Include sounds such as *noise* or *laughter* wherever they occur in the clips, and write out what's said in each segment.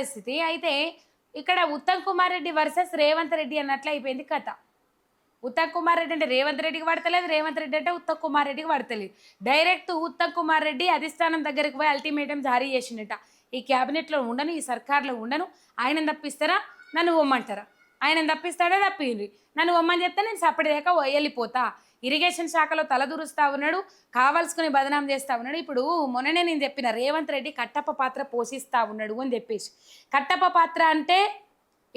పరిస్థితి. అయితే ఇక్కడ ఉత్తమ్ కుమార్ రెడ్డి వర్సెస్ రేవంత్ రెడ్డి అన్నట్లు అయిపోయింది కథ. ఉత్తమ్ కుమార్ రెడ్డి అంటే రేవంత్ రెడ్డికి పడతలేదు రేవంత్ రెడ్డి అంటే ఉత్తమ్ కుమార్ రెడ్డికి పడతలేదు డైరెక్ట్ ఉత్తమ్ కుమార్ రెడ్డి అధిష్టానం దగ్గరికి పోయి అల్టిమేటం జారీ చేసిండట. ఈ క్యాబినెట్లో ఉండను ఈ సర్కార్లో ఉండను. ఆయన తప్పిస్తారా? నన్ను ఒమ్మంటారా ఆయన తప్పిస్తాడా? తప్పింది నన్ను ఒమ్మని చెప్తే నేను సపడేదాకా వెళ్ళిపోతా. ఇరిగేషన్ శాఖలో తలదూరుస్తా ఉన్నాడు కావాల్సుకుని బదనాం చేస్తా ఉన్నాడు. ఇప్పుడు మొన్ననే నేను చెప్పిన రేవంత్ రెడ్డి కట్టప్ప పాత్ర పోషిస్తా ఉన్నాడు అని చెప్పేసి. కట్టప్ప పాత్ర అంటే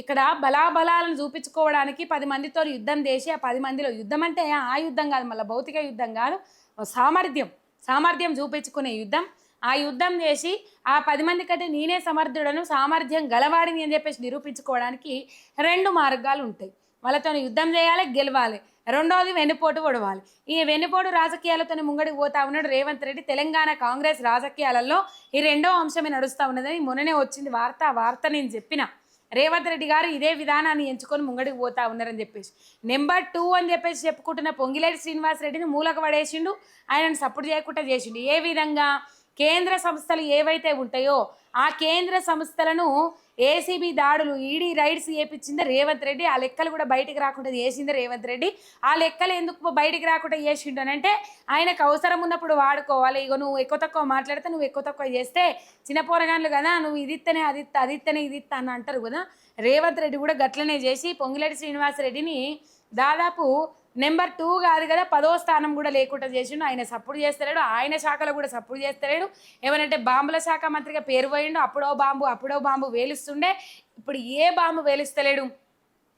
ఇక్కడ బలాబలాలను చూపించుకోవడానికి పది మందితో యుద్ధం చేసి ఆ పది మందిలో యుద్ధం అంటే ఆ యుద్ధం కాదు మళ్ళీ భౌతిక యుద్ధం కాదు సామర్థ్యం సామర్థ్యం చూపించుకునే యుద్ధం. ఆ యుద్ధం చేసి ఆ పది మంది కంటే నేనే సమర్థుడను సామర్థ్యం గలవాడిని అని చెప్పేసి నిరూపించుకోవడానికి రెండు మార్గాలు ఉంటాయి. వాళ్ళతో యుద్ధం చేయాలి గెలవాలి. రెండవది వెన్నుపోటు పొడవాలి. ఈ వెన్నుపోటు రాజకీయాలతో ముంగడికి పోతా ఉన్నాడు రేవంత్ రెడ్డి. తెలంగాణ కాంగ్రెస్ రాజకీయాలలో ఈ రెండో అంశమే నడుస్తూ ఉన్నదని మొన్ననే వచ్చింది వార్త ఆ వార్త నేను చెప్పిన. రేవంత్ రెడ్డి గారు ఇదే విధానాన్ని ఎంచుకొని ముంగడికి పోతా ఉన్నారని చెప్పేసి. నెంబర్ టూ అని చెప్పేసి చెప్పుకుంటున్న పొంగిలేటి శ్రీనివాస్ రెడ్డిని మూలకు పడేసిండు. ఆయనను సపోర్ట్ చేయకుండా చేసిండు. ఏ విధంగా? కేంద్ర సంస్థలు ఏవైతే ఉంటాయో ఆ కేంద్ర సంస్థలను ఏసీబీ దాడులు ఈడీ రైడ్స్ చేపించింది రేవంత్ రెడ్డి. ఆ లెక్కలు కూడా బయటికి రాకుండా చేసింది రేవంత్ రెడ్డి. ఆ లెక్కలు ఎందుకు బయటికి రాకుండా చేసిండు అని అంటే ఆయనకు అవసరం ఉన్నప్పుడు వాడుకోవాలి. ఇగో నువ్వు ఎక్కువ తక్కువ మాట్లాడితే నువ్వు ఎక్కువ తక్కువ చేస్తే చిన్న పోరగాన్లు కదా నువ్వు ఇది ఇత్తనే అది ఇత్త అది ఇత్తనే ఇది ఇత్త అని అంటారు కదా. రేవంత్ రెడ్డి కూడా గట్లనే చేసి పొంగిలేటి శ్రీనివాసరెడ్డిని దాదాపు నెంబర్ టూ కాదు కదా పదో స్థానం కూడా లేకుండా చేసిండు. ఆయన సపోర్ట్ చేస్తలేడు ఆయన శాఖలో కూడా సపోర్ట్ చేస్తలేడు. ఏమనంటే బాంబుల శాఖ మంత్రిగా పేరు పోయిండు అప్పుడో బాంబు అప్పుడో బాంబు వేలుస్తుండే. ఇప్పుడు ఏ బాంబు వేలుస్తలేడు?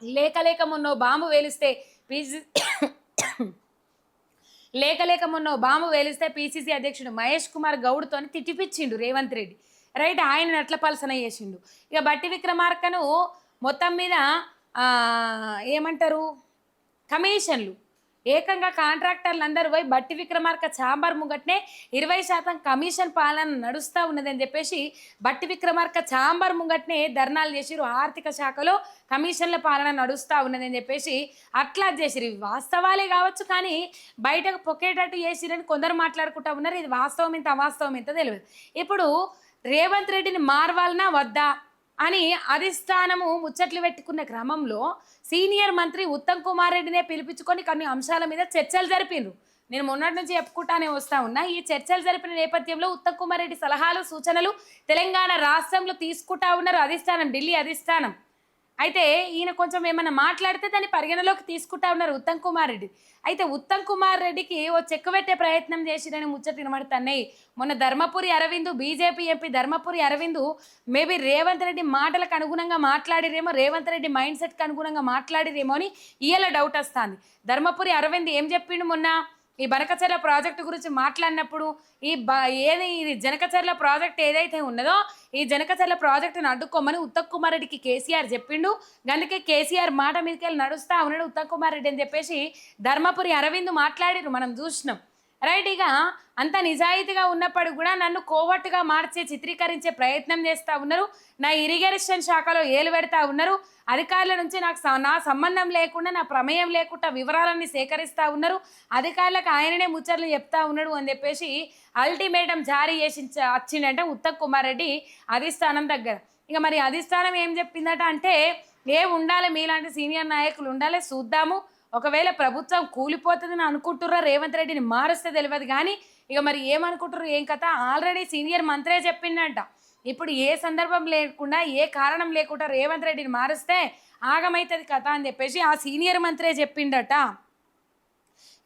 లేక లేక మొన్నో బాంబు వేలిస్తే పీసీ *coughs* లేక లేక మొన్న బాంబు వేలిస్తే పీసీసీ అధ్యక్షుడు మహేష్ కుమార్ గౌడ్తో తిట్టిపిచ్చిండు రేవంత్ రెడ్డి. రైట్ ఆయన నట్ల పలసన చేసిండు? ఇక బట్టి విక్రమార్కను మొత్తం మీద ఏమంటారు? కమిషన్లు. ఏకంగా కాంట్రాక్టర్లు అందరూ పోయి బట్టి విక్రమార్క చాంబర్ ముంగట్నే ఇరవై శాతం కమిషన్ పాలన నడుస్తూ ఉన్నదని చెప్పేసి బట్టి విక్రమార్క చాంబర్ ముంగట్నే ధర్నాలు చేసిరు ఆర్థిక శాఖలో కమిషన్ల పాలన నడుస్తూ ఉన్నదని చెప్పేసి అట్లా చేసిరు వాస్తవాలే కావచ్చు కానీ బయటకు పొక్కేటట్టు చేసిరని కొందరు మాట్లాడుకుంటా ఉన్నారు. ఇది వాస్తవం ఇంత అవాస్తవం ఇంత తెలియదు. ఇప్పుడు రేవంత్ రెడ్డిని మార్వాలనా వద్దా? అని అధిష్టానము ముచ్చట్లు పెట్టుకున్న క్రమంలో సీనియర్ మంత్రి ఉత్తమ్ కుమార్ రెడ్డినే పిలిపించుకొని కొన్ని అంశాల మీద చర్చలు జరిపిండ్రు. నేను మొన్నటి నుంచి చెప్పుకుంటానే వస్తా ఉన్నా ఈ చర్చలు జరిపిన నేపథ్యంలో ఉత్తమ్ కుమార్ రెడ్డి సలహాలు సూచనలు తెలంగాణ రాష్ట్రంలో తీసుకుంటా ఉన్నారు అధిష్టానం ఢిల్లీ అధిష్టానం. అయితే ఈయన కొంచెం ఏమైనా మాట్లాడితే దాన్ని పరిగణలోకి తీసుకుంటా ఉన్నారు ఉత్తమ్ కుమార్ రెడ్డి. అయితే ఉత్తమ్ కుమార్ రెడ్డికి ఓ చెక్కు పెట్టే ప్రయత్నం చేసిరని ముచ్చట వినబడుతున్నాయి. మొన్న Dharmapuri Arvind BJP MP Dharmapuri Arvind maybe Revanth Reddy మాటలకు అనుగుణంగా మాట్లాడిరేమో రేవంత్ రెడ్డి మైండ్ సెట్కి అనుగుణంగా మాట్లాడిరేమో అని ఇయ్యాల డౌట్ వస్తుంది. ధర్మపురి అరవింద్ ఏం చెప్పిండు మొన్న? ఈ బనకచర్ల ప్రాజెక్టు గురించి మాట్లాడినప్పుడు ఈ బ ఏది ఇది జనకచర్ల ప్రాజెక్ట్ ఏదైతే ఉన్నదో ఈ జనకచర్ల ప్రాజెక్టును అడ్డుకోమని ఉత్తమ్ కుమార్ రెడ్డికి కేసీఆర్ చెప్పిండు. అందుకే కేసీఆర్ మాట మీదకెళ్ళి నడుస్తా ఉన్నాడు ఉత్తమ్ కుమార్ రెడ్డి అని చెప్పేసి ధర్మపురి అరవింద్ మాట్లాడిరు మనం చూసినాం. రైట్ ఇక అంత నిజాయితీగా ఉన్నప్పటికి కూడా నన్ను కోవట్టుగా మార్చే చిత్రీకరించే ప్రయత్నం చేస్తూ ఉన్నారు. నా ఇరిగేషన్ శాఖలో ఏలు పెడతా ఉన్నారు. అధికారుల నుంచి నాకు నా సంబంధం లేకుండా నా ప్రమేయం లేకుండా వివరాలన్నీ సేకరిస్తూ ఉన్నారు. అధికారులకు ఆయననే ముచ్చట్లు చెప్తా ఉన్నాడు అని చెప్పేసి అల్టిమేటం జారీ చేసి ఇచ్చ- ఉత్తమ్ కుమార్ రెడ్డి అధిష్టానం దగ్గర. ఇక మరి అధిష్టానం ఏం చెప్పిందట అంటే ఏ ఉండాలి మీలాంటి సీనియర్ నాయకులు ఉండాలి చూద్దాము. ఒకవేళ ప్రభుత్వం కూలిపోతుందని అనుకుంటుర్రా రేవంత్ రెడ్డిని మారుస్తే తెలియదు. కానీ ఇక మరి ఏమనుకుంటారు ఏం కథ? ఆల్రెడీ సీనియర్ మంత్రే చెప్పిందంట ఇప్పుడు ఏ సందర్భం లేకుండా ఏ కారణం లేకుండా రేవంత్ రెడ్డిని మారిస్తే ఆగమైతుంది కథ అని చెప్పేసి ఆ సీనియర్ మంత్రే చెప్పిండట.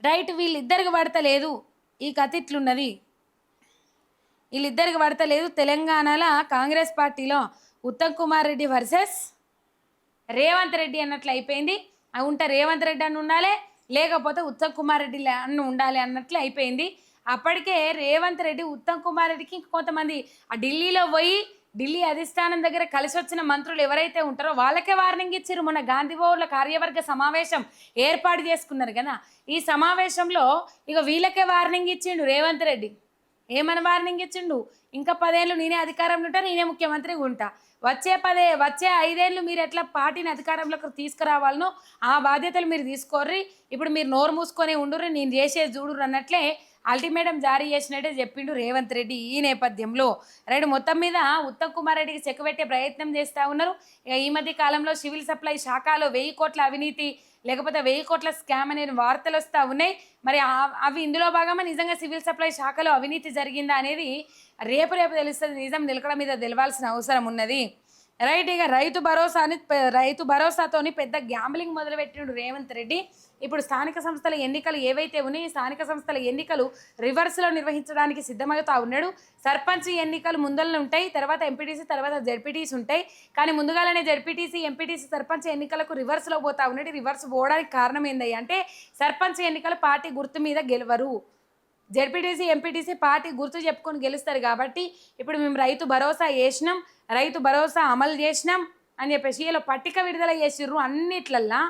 రైట్ వీళ్ళిద్దరికి పడతలేదు ఈ కథ ఇట్లున్నది. వీళ్ళిద్దరికి పడతలేదు తెలంగాణలో కాంగ్రెస్ పార్టీలో ఉత్తమ్ కుమార్ రెడ్డి వర్సెస్ రేవంత్ రెడ్డి అన్నట్లు అయిపోయింది. ఉంటే రేవంత్ రెడ్డి అని ఉండాలి లేకపోతే ఉత్తమ్ కుమార్ రెడ్డి లే- అన్న ఉండాలి అన్నట్లు అయిపోయింది. అప్పటికే రేవంత్ రెడ్డి ఉత్తమ్ కుమార్ రెడ్డికి కొంతమంది ఆ ఢిల్లీలో పోయి ఢిల్లీ అధిష్టానం దగ్గర కలిసి వచ్చిన మంత్రులు ఎవరైతే ఉంటారో వాళ్ళకే వార్నింగ్ ఇచ్చారు మొన్న గాంధీభవన్ల కార్యవర్గ సమావేశం ఏర్పాటు చేసుకున్నారు కదా. ఈ సమావేశంలో ఇక వీళ్ళకే వార్నింగ్ ఇచ్చిండు రేవంత్ రెడ్డి. ఏమని వార్నింగ్ ఇచ్చిండు? ఇంకా పదేళ్ళు నేనే అధికారంలో ఉంటా నేనే ముఖ్యమంత్రిగా ఉంటా. వచ్చే పదే వచ్చే ఐదేళ్ళు మీరు ఎట్లా పార్టీని అధికారంలోకి తీసుకురావాలనో ఆ బాధ్యతలు మీరు తీసుకోర్రి. ఇప్పుడు మీరు నోరు మూసుకొని ఉండుర్రి నేను చేసేది చూడుర్రి అన్నట్లే అల్టిమేటం జారీ చేసినట్టే చెప్పిండు రేవంత్ రెడ్డి ఈ నేపథ్యంలో. రైట్ మొత్తం మీద ఉత్తమ్ కుమార్ రెడ్డికి చెక్ పెట్టే ప్రయత్నం చేస్తూ ఉన్నారు. ఇక ఈ మధ్య కాలంలో సివిల్ సప్లై శాఖలో వెయ్యి కోట్ల అవినీతి లేకపోతే వెయ్యి కోట్ల స్కామ్ అనే వార్తలు వస్తూ ఉన్నాయి. మరి అవి ఇందులో భాగంగా నిజంగా సివిల్ సప్లై శాఖలో అవినీతి జరిగిందా అనేది రేపు రేపు తెలుస్తుంది. నిజం నిలకడ మీద తెలవాల్సిన అవసరం ఉన్నది. రైట్ ఇక రైతు భరోసా అని రైతు భరోసాతోని పెద్ద గ్యాంబ్లింగ్ మొదలుపెట్టిండు రేవంత్ రెడ్డి. ఇప్పుడు స్థానిక సంస్థల ఎన్నికలు ఏవైతే ఉన్నాయో ఈ స్థానిక సంస్థల ఎన్నికలు రివర్స్లో నిర్వహించడానికి సిద్ధమవుతా ఉన్నాడు. సర్పంచ్ ఎన్నికలు ముందరనే ఉంటాయి తర్వాత ఎంపీటీసీ తర్వాత జెడ్పీటీసీ ఉంటాయి. కానీ ముందుగానే జెడ్పీటీసీ ఎంపీటీసీ సర్పంచ్ ఎన్నికలకు రివర్స్లో పోతా ఉన్నాడు. రివర్స్ పోవడానికి కారణం ఏందయ్య అంటే సర్పంచ్ ఎన్నికలు పార్టీ గుర్తు మీద గెలవరు. జెడ్పీటీసీ ఎంపీటీసీ పార్టీ గుర్తు చెప్పుకొని గెలుస్తారు కాబట్టి ఇప్పుడు మేము రైతు భరోసా వేసినాం రైతు భరోసా అమలు చేసినాం అని చెప్పేసి వీళ్ళు పట్టిక విడుదల చేసిర్రు అన్నిట్లల్లా.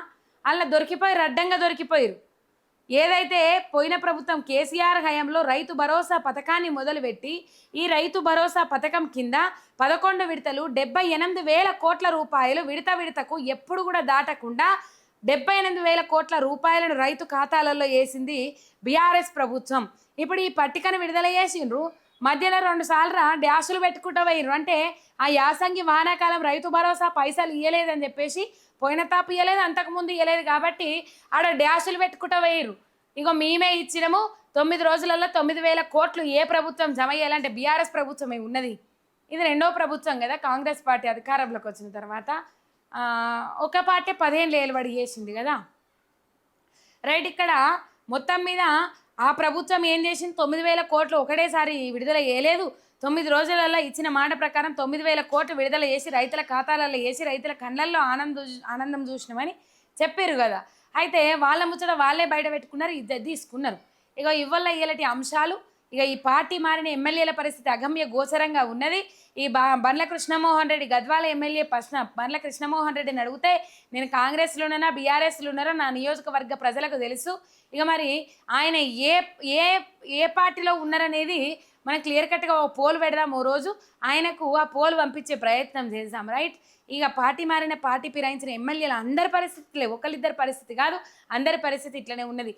అలా దొరికిపోయి అడ్డంగా దొరికిపోయారు ఏదైతే పోయిన ప్రభుత్వం కేసీఆర్ హయాంలో రైతు భరోసా పథకాన్ని మొదలుపెట్టి ఈ రైతు భరోసా పథకం కింద పదకొండు విడతలు డెబ్బై ఎనిమిది వేల కోట్ల రూపాయలు విడత విడతకు ఎప్పుడు కూడా దాటకుండా డెబ్బై ఎనిమిది వేల కోట్ల రూపాయలను రైతు ఖాతాలలో వేసింది బీఆర్ఎస్ ప్రభుత్వం. ఇప్పుడు ఈ పట్టికను విడుదల చేసిండ్రు. మధ్యలో రెండు సార్లు డ్యాషులు పెట్టుకుంటూ పోయిర్రు అంటే ఆ యాసంగి వానాకాలం రైతు భరోసా పైసలు ఇవ్వలేదని చెప్పేసి పోయిన తాపు ఇవ్వలేదు అంతకుముందు ఇవ్వలేదు కాబట్టి ఆడ డ్యాషులు పెట్టుకుంటూ పోయిర్రు ఇగో మేమే ఇచ్చినము. తొమ్మిది రోజులలో తొమ్మిది వేల కోట్లు ఏ ప్రభుత్వం జమ చేయాలంటే బీఆర్ఎస్ ప్రభుత్వమే ఉన్నది. ఇది రెండో ప్రభుత్వం కదా కాంగ్రెస్ పార్టీ అధికారంలోకి వచ్చిన తర్వాత. ఒక పాటే పదిహేను ఏలుబడి చేసింది కదా. రైట్ ఇక్కడ మొత్తం మీద ఆ ప్రభుత్వం ఏం చేసింది? తొమ్మిది వేల కోట్లు ఒకటేసారి విడుదల చేయలేదు. తొమ్మిది రోజులలో ఇచ్చిన మాట ప్రకారం తొమ్మిది వేల కోట్లు విడుదల చేసి రైతుల ఖాతాలలో వేసి రైతుల కళ్ళల్లో ఆనందం ఆనందం చూసినామని చెప్పారు కదా. అయితే వాళ్ళ ముచ్చట వాళ్ళే బయట పెట్టుకున్నారు ఇది తీసుకున్నారు. ఇక ఇవ్వల్ల ఇలాంటి అంశాలు ఇక ఈ పార్టీ మారిన ఎమ్మెల్యేల పరిస్థితి అగమ్య గోచరంగా ఉన్నది. ఈ బండ్ల కృష్ణమోహన్ రెడ్డి గద్వాల ఎమ్మెల్యే ప్రశ్న బండ్ల కృష్ణమోహన్ రెడ్డిని అడిగితే నేను కాంగ్రెస్లోనైనా బీఆర్ఎస్లో ఉన్నారో నా నియోజకవర్గ ప్రజలకు తెలుసు. ఇక మరి ఆయన ఏ ఏ ఏ పార్టీలో ఉన్నారనేది మనం క్లియర్ కట్గా ఓ పోల్ పెడదాం ఓ రోజు. ఆయనకు ఆ పోల్ పంపించే ప్రయత్నం చేద్దాం రైట్? ఇక పార్టీ మారిన పార్టీ ఫిరాయించిన ఎమ్మెల్యేలు అందరి పరిస్థితులే ఒకళ్ళిద్దరి పరిస్థితి కాదు. అందరి పరిస్థితి ఇట్లనే ఉన్నది.